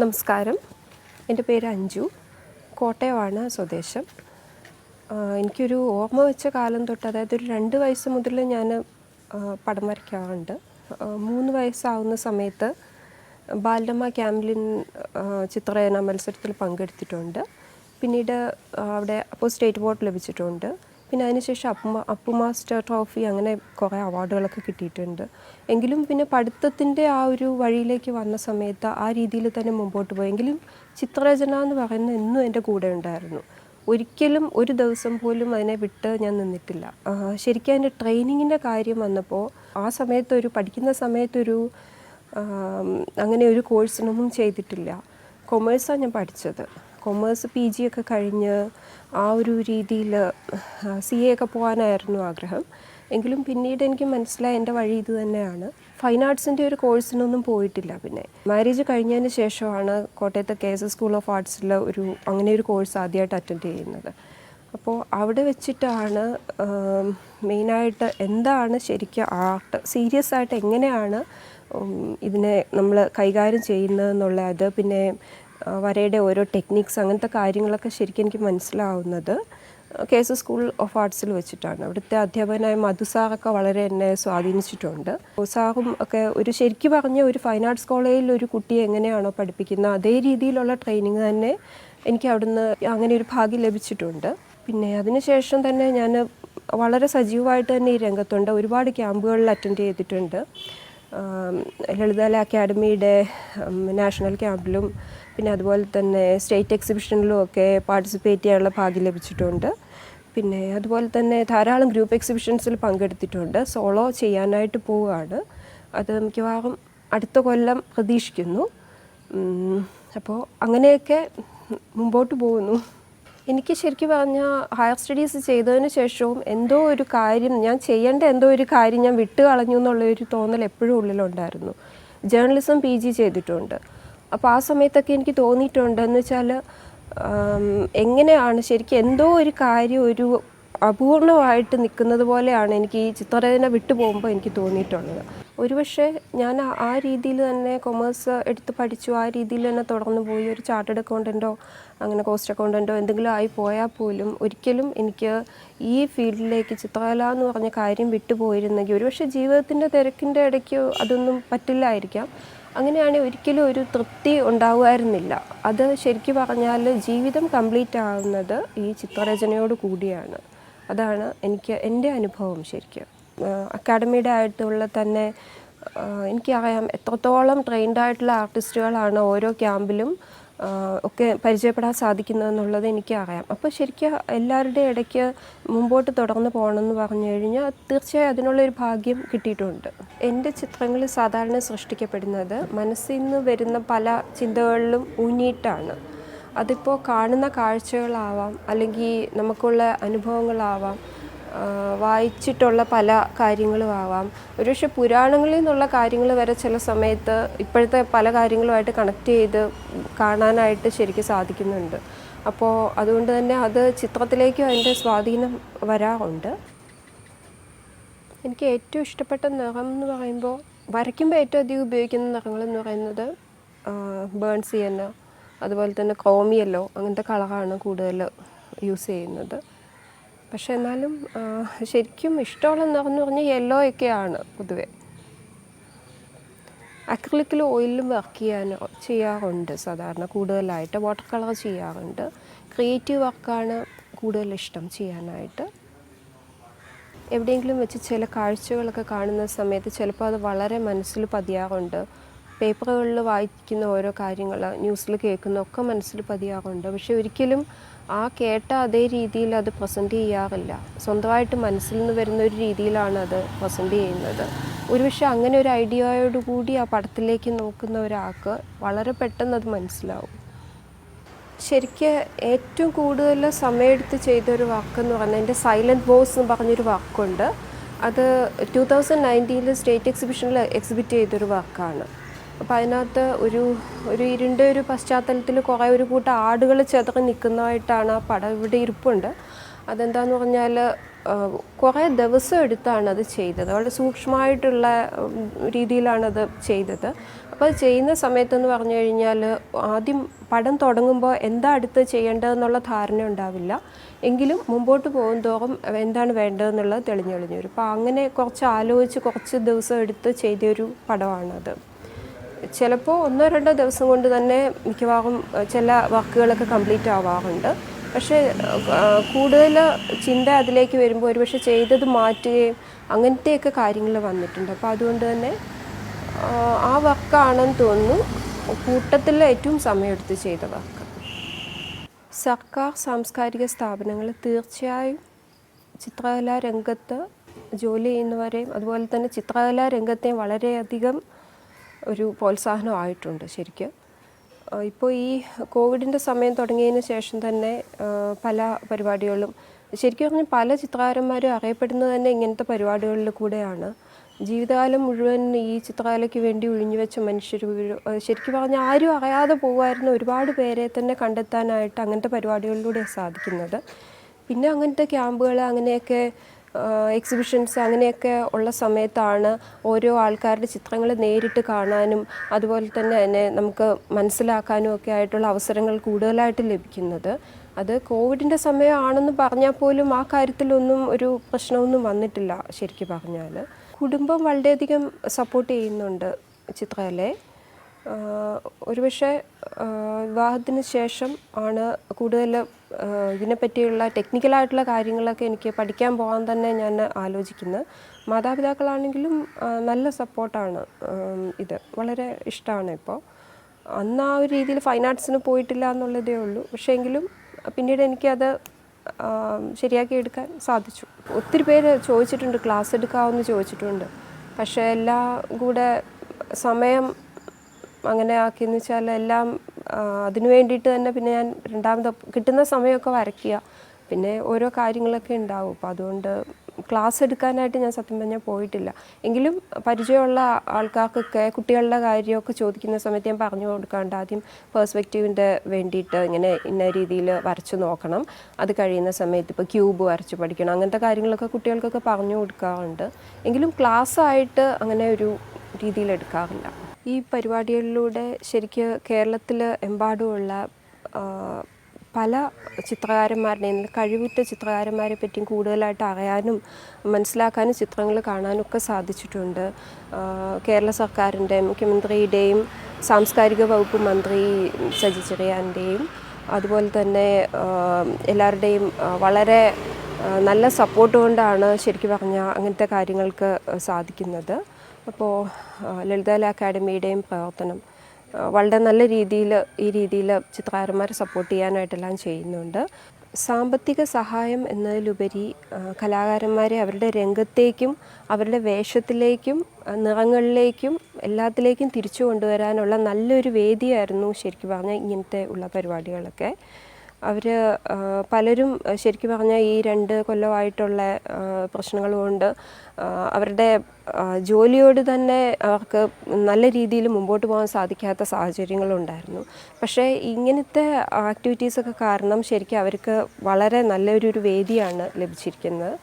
നമസ്കാരം. എന്റെ പേര് അഞ്ജു. കോട്ടയമാണ് സ്വദേശം. എനിക്കൊരു ഓർമ്മ വെച്ച കാലം തൊട്ട് അതായത് ഒരു രണ്ട് വയസ്സ് മുതൽ ഞാൻ പടം വരയ്ക്കാറുണ്ട്. മൂന്ന് വയസ്സാവുന്ന സമയത്ത് ബാലരമ ക്യാമ്പിലിൻ ചിത്രരചന മത്സരത്തിൽ പങ്കെടുത്തിട്ടുണ്ട്. പിന്നീട് അവിടെ അപ്പോൾ സ്റ്റേറ്റ് ബോർഡ് ലഭിച്ചിട്ടുണ്ട്. പിന്നെ അതിനുശേഷം അപ്പു മാസ്റ്റർ ട്രോഫി അങ്ങനെ കുറേ അവാർഡുകളൊക്കെ കിട്ടിയിട്ടുണ്ട്. എങ്കിലും പിന്നെ പഠിത്തത്തിന്റെ ആ ഒരു വഴിയിലേക്ക് വന്ന സമയത്ത് ആ രീതിയിൽ തന്നെ മുമ്പോട്ട് പോയെങ്കിലും ചിത്രരചന എന്ന് പറയുന്ന എന്നും എന്റെ കൂടെ ഉണ്ടായിരുന്നു. ഒരിക്കലും ഒരു ദിവസം പോലും അതിനെ വിട്ട് ഞാൻ നിന്നിട്ടില്ല. ശരിക്കും അതിന്റെ ട്രെയിനിങ്ങിന്റെ കാര്യം വന്നപ്പോൾ ആ സമയത്തൊരു പഠിക്കുന്ന സമയത്തൊരു അങ്ങനെ ഒരു കോഴ്സിനൊന്നും ചെയ്തിട്ടില്ല. കൊമേഴ്സാണ് ഞാൻ പഠിച്ചത്. കൊമേഴ്സ് പി ജി ഒക്കെ കഴിഞ്ഞ് ആ ഒരു രീതിയിൽ സി എ ഒക്കെ പോകാനായിരുന്നു ആഗ്രഹം. എങ്കിലും പിന്നീട് എനിക്ക് മനസ്സിലായി എന്റെ വഴി ഇത് തന്നെയാണ്. ഫൈൻ ആർട്സിന്റെ ഒരു കോഴ്സിനൊന്നും പോയിട്ടില്ല പിന്നെ. മാരേജ് കഴിഞ്ഞതിന് ശേഷമാണ് കോട്ടയത്തെ K S S school of ആർട്സിൽ ഒരു അങ്ങനെ ഒരു കോഴ്സ് ആദ്യമായിട്ട് അറ്റൻഡ് ചെയ്യുന്നത്. അപ്പോൾ അവിടെ വെച്ചിട്ടാണ് മെയിനായിട്ട് എന്താണ് ശരിക്കും ആർട്ട് സീരിയസ് ആയിട്ട് എങ്ങനെയാണ് ഇതിനെ നമ്മൾ കൈകാര്യം ചെയ്യുന്നതെന്നുള്ളത് പിന്നെ വരയുടെ ഓരോ ടെക്നിക്സ് അങ്ങനത്തെ കാര്യങ്ങളൊക്കെ ശരിക്കും എനിക്ക് മനസ്സിലാവുന്നത് കെ എസ് സ്കൂൾ ഓഫ് ആർട്സിൽ വെച്ചിട്ടാണ്. അവിടുത്തെ അധ്യാപകനായ മധു സാറൊക്കെ വളരെ എന്നെ സ്വാധീനിച്ചിട്ടുണ്ട്. സാറും ഒക്കെ ഒരു ശരിക്കും പറഞ്ഞ ഒരു ഫൈൻ ആർട്സ് കോളേജിൽ ഒരു കുട്ടിയെ എങ്ങനെയാണോ പഠിപ്പിക്കുന്നത് അതേ രീതിയിലുള്ള ട്രെയിനിങ് തന്നെ എനിക്ക് അവിടുന്ന് അങ്ങനെ ഒരു ഭാഗ്യം ലഭിച്ചിട്ടുണ്ട്. പിന്നെ അതിനുശേഷം തന്നെ ഞാൻ വളരെ സജീവമായിട്ട് തന്നെ ഈ രംഗത്തുണ്ട്. ഒരുപാട് ക്യാമ്പുകളിൽ അറ്റൻഡ് ചെയ്തിട്ടുണ്ട്. ലളിതകല അക്കാഡമിയുടെ നാഷണൽ ക്യാമ്പിലും പിന്നെ അതുപോലെ തന്നെ സ്റ്റേറ്റ് എക്സിബിഷനിലും ഒക്കെ പാർട്ടിസിപ്പേറ്റ് ചെയ്യാനുള്ള ഭാഗ്യം ലഭിച്ചിട്ടുണ്ട്. പിന്നെ അതുപോലെ തന്നെ ധാരാളം ഗ്രൂപ്പ് എക്സിബിഷൻസിൽ പങ്കെടുത്തിട്ടുണ്ട്. സോളോ ചെയ്യാനായിട്ട് പോവുകയാണ്. അത് മിക്കവാറും അടുത്ത കൊല്ലം പ്രതീക്ഷിക്കുന്നു. അപ്പോൾ അങ്ങനെയൊക്കെ മുമ്പോട്ട് പോകുന്നു. എനിക്ക് ശരിക്കും പറഞ്ഞാൽ ഹയർ സ്റ്റഡീസ് ചെയ്തതിന് ശേഷവും എന്തോ ഒരു കാര്യം ഞാൻ ചെയ്യേണ്ട എന്തോ ഒരു കാര്യം ഞാൻ വിട്ട് കളഞ്ഞു എന്നുള്ള ഒരു തോന്നൽ എപ്പോഴും ഉള്ളിലുണ്ടായിരുന്നു. ജേർണലിസം പി ജി ചെയ്തിട്ടുണ്ട്. അപ്പോൾ ആ സമയത്തൊക്കെ എനിക്ക് തോന്നിയിട്ടുണ്ട് എന്ന് വെച്ചാൽ എങ്ങനെയാണ് ശരിക്കും എന്തോ ഒരു കാര്യം ഒരു അപൂർണമായിട്ട് നിൽക്കുന്നത് പോലെയാണ് എനിക്ക് ഈ ചിത്രരചന വിട്ടു പോകുമ്പോൾ എനിക്ക് തോന്നിയിട്ടുള്ളത്. ഒരുപക്ഷെ ഞാൻ ആ- ആ രീതിയിൽ തന്നെ കൊമേഴ്സ് എടുത്ത് പഠിച്ചു ആ രീതിയിൽ തന്നെ തുടർന്നു പോയി ഒരു ചാർട്ടേഡ് അക്കൗണ്ടന്റോ അങ്ങനെ കോസ്റ്റ് അക്കൗണ്ടന്റോ എന്തെങ്കിലും ആയി പോയാൽ പോലും ഒരിക്കലും എനിക്ക് ഈ ഫീൽഡിലേക്ക് ചിത്രകല എന്ന് പറഞ്ഞ കാര്യം വിട്ടുപോയിരുന്നെങ്കിൽ ഒരുപക്ഷെ ജീവിതത്തിന്റെ തിരക്കിന്റെ ഇടയ്ക്ക് അതൊന്നും പറ്റില്ലായിരിക്കാം. അങ്ങനെയാണെങ്കിൽ ഒരിക്കലും ഒരു തൃപ്തി ഉണ്ടാവുമായിരുന്നില്ല. അത് ശരിക്കും പറഞ്ഞാൽ ജീവിതം കംപ്ലീറ്റ് ആവുന്നത് ഈ ചിത്രരചനയോട് കൂടിയാണ്. അതാണ് എനിക്ക് എന്റെ അനുഭവം ശരിക്കും. അക്കാഡമിയുടെ ആയിട്ടുള്ള തന്നെ എനിക്ക് എനിക്കറിയാം എത്രത്തോളം ട്രെയിൻഡ് ആയിട്ടുള്ള ആർട്ടിസ്റ്റുകളാണ് ഓരോ ക്യാമ്പിലും ഒക്കെ പരിചയപ്പെടാൻ സാധിക്കുന്നതെന്നുള്ളത് എനിക്കറിയാം അപ്പോൾ ശരിക്കും എല്ലാവരുടെയും ഇടയ്ക്ക് മുമ്പോട്ട് തുടർന്ന് പോകണമെന്ന് പറഞ്ഞു കഴിഞ്ഞാൽ തീർച്ചയായും അതിനുള്ളൊരു ഭാഗ്യം കിട്ടിയിട്ടുണ്ട്. എന്റെ ചിത്രങ്ങൾ സാധാരണ സൃഷ്ടിക്കപ്പെടുന്നത് മനസ്സിൽ നിന്ന് വരുന്ന പല ചിന്തകളിലും ഊന്നിയിട്ടാണ്. അതിപ്പോൾ കാണുന്ന കാഴ്ചകളാവാം അല്ലെങ്കിൽ നമുക്കുള്ള അനുഭവങ്ങളാവാം വായിച്ചിട്ടുള്ള പല കാര്യങ്ങളും ആവാം ഒരുപക്ഷെ പുരാണങ്ങളിൽ നിന്നുള്ള കാര്യങ്ങൾ വരെ ചില സമയത്ത് ഇപ്പോഴത്തെ പല കാര്യങ്ങളുമായിട്ട് കണക്ട് ചെയ്ത് കാണാനായിട്ട് ശരിക്കും സാധിക്കുന്നുണ്ട്. അപ്പോൾ അതുകൊണ്ട് തന്നെ അത് ചിത്രത്തിലേക്കും അതിന്റെ സ്വാധീനം വരാറുണ്ട്. എനിക്ക് ഏറ്റവും ഇഷ്ടപ്പെട്ട നിറം എന്ന് പറയുമ്പോൾ വരയ്ക്കുമ്പോൾ ഏറ്റവും അധികം ഉപയോഗിക്കുന്ന നിറങ്ങൾ എന്ന് പറയുന്നത് ബേൺസ് സിയന്ന അതുപോലെ തന്നെ ക്രോമിയല്ലോ അങ്ങനത്തെ കളറാണ് കൂടുതൽ യൂസ് ചെയ്യുന്നത്. പക്ഷെ എന്നാലും ശരിക്കും ഇഷ്ടമുള്ള നിറം എന്ന് പറഞ്ഞാൽ യെല്ലോ ഒക്കെയാണ് പൊതുവേ. അക്രിലിക്കിൽ ഓയിലും വർക്ക് ചെയ്യാൻ ചെയ്യാറുണ്ട് സാധാരണ കൂടുതലായിട്ട് വാട്ടർ കളർ ചെയ്യാറുണ്ട്. ക്രിയേറ്റീവ് വർക്കാണ് കൂടുതൽ ഇഷ്ടം ചെയ്യാനായിട്ട്. എവിടെയെങ്കിലും വെച്ച് ചില കാഴ്ചകളൊക്കെ കാണുന്ന സമയത്ത് ചിലപ്പോൾ അത് വളരെ മനസ്സിൽ പതിയാറുണ്ട്. പേപ്പറുകളിൽ വായിക്കുന്ന ഓരോ കാര്യങ്ങൾ ന്യൂസിൽ കേൾക്കുന്ന ഒക്കെ മനസ്സിൽ പതിയാറുണ്ട്. പക്ഷെ ഒരിക്കലും ആ കേട്ട അതേ രീതിയിൽ അത് പ്രസന്റ് ചെയ്യാറില്ല. സ്വന്തമായിട്ട് മനസ്സിൽ നിന്ന് വരുന്ന ഒരു രീതിയിലാണ് അത് പ്രസന്റ് ചെയ്യുന്നത്. ഒരുപക്ഷെ അങ്ങനെ ഒരു ഐഡിയയോടുകൂടി ആ പടത്തിലേക്ക് നോക്കുന്ന ഒരാൾക്ക് വളരെ പെട്ടെന്ന് അത് മനസ്സിലാവും. ശരിക്ക് ഏറ്റവും കൂടുതൽ സമയമെടുത്ത് ചെയ്തൊരു വർക്ക് എന്ന് പറഞ്ഞാൽ എന്റെ സൈലന്റ് ബോസ് എന്ന് പറഞ്ഞൊരു വർക്കുണ്ട് അത് ടു തൗസൻഡ് നയന്റീനിൽ സ്റ്റേറ്റ് എക്സിബിഷനിൽ എക്സിബിറ്റ് ചെയ്തൊരു വർക്കാണ് അപ്പോൾ അതിനകത്ത് ഒരു ഒരു ഇരുണ്ട ഒരു പശ്ചാത്തലത്തിൽ കുറേ ഒരു കൂട്ടം ആടുകൾ ചെതറി നിൽക്കുന്നതായിട്ടാണ് ആ പടം ഇവിടെ ഇരിപ്പുണ്ട്. അതെന്താന്ന് പറഞ്ഞാൽ കുറേ ദിവസം എടുത്താണ് അത് ചെയ്തത്. വളരെ സൂക്ഷ്മമായിട്ടുള്ള രീതിയിലാണത് ചെയ്തത്. അപ്പോൾ ചെയ്യുന്ന സമയത്തെന്ന് പറഞ്ഞു കഴിഞ്ഞാൽ ആദ്യം പടം തുടങ്ങുമ്പോൾ എന്താ അടുത്ത് ചെയ്യേണ്ടതെന്നുള്ള ധാരണ ഉണ്ടാവില്ല. എങ്കിലും മുമ്പോട്ട് പോകും തോറും എന്താണ് വേണ്ടതെന്നുള്ളത് തെളിഞ്ഞു തെളിഞ്ഞു വരും. അപ്പോൾ അങ്ങനെ കുറച്ച് ആലോചിച്ച് കുറച്ച് ദിവസം എടുത്ത് ചെയ്തൊരു പടമാണത്. ചിലപ്പോൾ ഒന്നോ രണ്ടോ ദിവസം കൊണ്ട് തന്നെ മിക്കവാറും ചില വർക്കുകളൊക്കെ കംപ്ലീറ്റ് ആവാറുണ്ട്. പക്ഷേ കൂടുതൽ ചിന്ത അതിലേക്ക് വരുമ്പോൾ ഒരുപക്ഷെ ചെയ്തത് മാറ്റുകയും അങ്ങനത്തെയൊക്കെ കാര്യങ്ങൾ വന്നിട്ടുണ്ട്. അപ്പോൾ അതുകൊണ്ട് തന്നെ ആ വർക്കാണെന്ന് തോന്നുന്നു. കൂട്ടത്തിൽ ഏറ്റവും സമയമെടുത്ത് ചെയ്ത വർക്ക്. സർക്കാർ സാംസ്കാരിക സ്ഥാപനങ്ങൾ തീർച്ചയായും ചിത്രകലാ രംഗത്ത് ജോലി ചെയ്യുന്നവരെയും അതുപോലെ തന്നെ ചിത്രകലാ രംഗത്തെയും വളരെയധികം ഒരു പ്രോത്സാഹനമായിട്ടുണ്ട് ശരിക്കും. ഇപ്പോൾ ഈ കോവിഡിന്റെ സമയം തുടങ്ങിയതിന് ശേഷം തന്നെ പല പരിപാടികളും ശരിക്കും പറഞ്ഞാൽ പല ചിത്രകാരന്മാരും അറിയപ്പെടുന്നത് തന്നെ ഇങ്ങനത്തെ പരിപാടികളിൽ കൂടെയാണ്. ജീവിതകാലം മുഴുവൻ ഈ ചിത്രകലയ്ക്ക് വേണ്ടി ഒഴിഞ്ഞു വെച്ച മനുഷ്യർ ശരിക്കും പറഞ്ഞാൽ ആരും അറിയാതെ പോകുമായിരുന്ന ഒരുപാട് പേരെ തന്നെ കണ്ടെത്താനായിട്ട് അങ്ങനത്തെ പരിപാടികളിലൂടെ സാധിക്കുന്നത്. പിന്നെ അങ്ങനത്തെ ക്യാമ്പുകൾ അങ്ങനെയൊക്കെ എക്സിബിഷൻസ് അങ്ങനെയൊക്കെ ഉള്ള സമയത്താണ് ഓരോ ആൾക്കാരുടെ ചിത്രങ്ങൾ നേരിട്ട് കാണാനും അതുപോലെ തന്നെ അതിനെ നമുക്ക് മനസ്സിലാക്കാനും ഒക്കെ ആയിട്ടുള്ള അവസരങ്ങൾ കൂടുതലായിട്ട് ലഭിക്കുന്നത്. അത് കോവിഡിന്റെ സമയമാണെന്ന് പറഞ്ഞാൽ പോലും ആ കാര്യത്തിലൊന്നും ഒരു പ്രശ്നമൊന്നും വന്നിട്ടില്ല ശരിക്കും പറഞ്ഞാൽ കുടുംബം വളരെയധികം സപ്പോർട്ട് ചെയ്യുന്നുണ്ട് ചിത്രകലയെ. ഒരുപക്ഷെ വിവാഹത്തിന് ശേഷം ആണ് കൂടുതൽ ഇതിനെപ്പറ്റിയുള്ള ടെക്നിക്കലായിട്ടുള്ള കാര്യങ്ങളൊക്കെ എനിക്ക് പഠിക്കാൻ പോകാൻ തന്നെ ഞാൻ ആലോചിക്കുന്നത്. മാതാപിതാക്കളാണെങ്കിലും നല്ല സപ്പോർട്ടാണ് ഇത്. വളരെ ഇഷ്ടമാണ് ഇപ്പോൾ. അന്ന് ആ ഒരു രീതിയിൽ ഫൈൻ ആർട്സിന് പോയിട്ടില്ല എന്നുള്ളതേ ഉള്ളൂ. പക്ഷേ എങ്കിലും പിന്നീട് എനിക്കത് ശരിയാക്കി എടുക്കാൻ സാധിച്ചു. ഒത്തിരി പേര് ചോദിച്ചിട്ടുണ്ട് ക്ലാസ് എടുക്കാമെന്ന് ചോദിച്ചിട്ടുണ്ട്. പക്ഷേ എല്ലാം കൂടെ സമയം അങ്ങനെ ആക്കിയെന്ന് വെച്ചാൽ എല്ലാം അതിനു വേണ്ടിയിട്ട് തന്നെ പിന്നെ ഞാൻ രണ്ടാമത് കിട്ടുന്ന സമയമൊക്കെ വരയ്ക്കുക. പിന്നെ ഓരോ കാര്യങ്ങളൊക്കെ ഉണ്ടാവും. അപ്പോൾ അതുകൊണ്ട് ക്ലാസ് എടുക്കാനായിട്ട് ഞാൻ സത്യം പറഞ്ഞാൽ പോയിട്ടില്ല. എങ്കിലും പരിചയമുള്ള ആൾക്കാർക്കൊക്കെ കുട്ടികളുടെ കാര്യമൊക്കെ ചോദിക്കുന്ന സമയത്ത് ഞാൻ പറഞ്ഞു കൊടുക്കാണ്ട് ആദ്യം പേഴ്സ്പെക്റ്റീവിന്റെ വേണ്ടിയിട്ട് ഇങ്ങനെ ഇന്ന രീതിയിൽ വരച്ച് നോക്കണം. അത് കഴിയുന്ന സമയത്ത് ഇപ്പോൾ ക്യൂബ് വരച്ച് പഠിക്കണം. അങ്ങനത്തെ കാര്യങ്ങളൊക്കെ കുട്ടികൾക്കൊക്കെ പറഞ്ഞു കൊടുക്കാറുണ്ട്. എങ്കിലും ക്ലാസ്സായിട്ട് അങ്ങനെ ഒരു രീതിയിൽ എടുക്കാറില്ല. ഈ പരിപാടികളിലൂടെ ശരിക്ക് കേരളത്തിൽ എമ്പാടുമുള്ള പല ചിത്രകാരന്മാരുടെയും കഴിവുറ്റ ചിത്രകാരന്മാരെ പറ്റിയും കൂടുതലായിട്ട് അറിയാനും മനസ്സിലാക്കാനും ചിത്രങ്ങൾ കാണാനും ഒക്കെ സാധിച്ചിട്ടുണ്ട് കേരള സർക്കാരിന്റെ മുഖ്യമന്ത്രിയുടെയും സാംസ്കാരിക വകുപ്പ് മന്ത്രി സജി ചെറിയാന്റെയും അതുപോലെ തന്നെ എല്ലാവരുടെയും വളരെ നല്ല സപ്പോർട്ട് കൊണ്ടാണ് ശരിക്കും പറഞ്ഞാൽ അങ്ങനത്തെ കാര്യങ്ങൾക്ക് സാധിക്കുന്നത്. അപ്പോൾ ലളിതകല അക്കാദമിയുടെയും പ്രവർത്തനം വളരെ നല്ല രീതിയിൽ ഈ രീതിയിൽ ചിത്രകാരന്മാരെ സപ്പോർട്ട് ചെയ്യാനായിട്ടെല്ലാം ചെയ്യുന്നുണ്ട്. സാമ്പത്തിക സഹായം എന്നതിലുപരി കലാകാരന്മാരെ അവരുടെ രംഗത്തേക്കും അവരുടെ വേഷത്തിലേക്കും നിറങ്ങളിലേക്കും എല്ലാത്തിലേക്കും തിരിച്ചു കൊണ്ടുവരാനുള്ള നല്ലൊരു വേദിയായിരുന്നു ശരിക്കും പറഞ്ഞാൽ ഇങ്ങനത്തെ ഉള്ള പരിപാടികളൊക്കെ. അവർ പലരും ശരിക്കും പറഞ്ഞാൽ ഈ രണ്ട് കൊല്ലമായിട്ടുള്ള പ്രശ്നങ്ങൾ അവരുടെ ജോലിയോട് തന്നെ അവർക്ക് നല്ല രീതിയിൽ മുമ്പോട്ട് പോകാൻ സാധിക്കാത്ത സാഹചര്യങ്ങളുണ്ടായിരുന്നു പക്ഷേ ഇങ്ങനത്തെ ആക്ടിവിറ്റീസൊക്കെ കാരണം ശരിക്കും അവർക്ക് വളരെ നല്ലൊരു വേദിയാണ് ലഭിച്ചിരിക്കുന്നത്.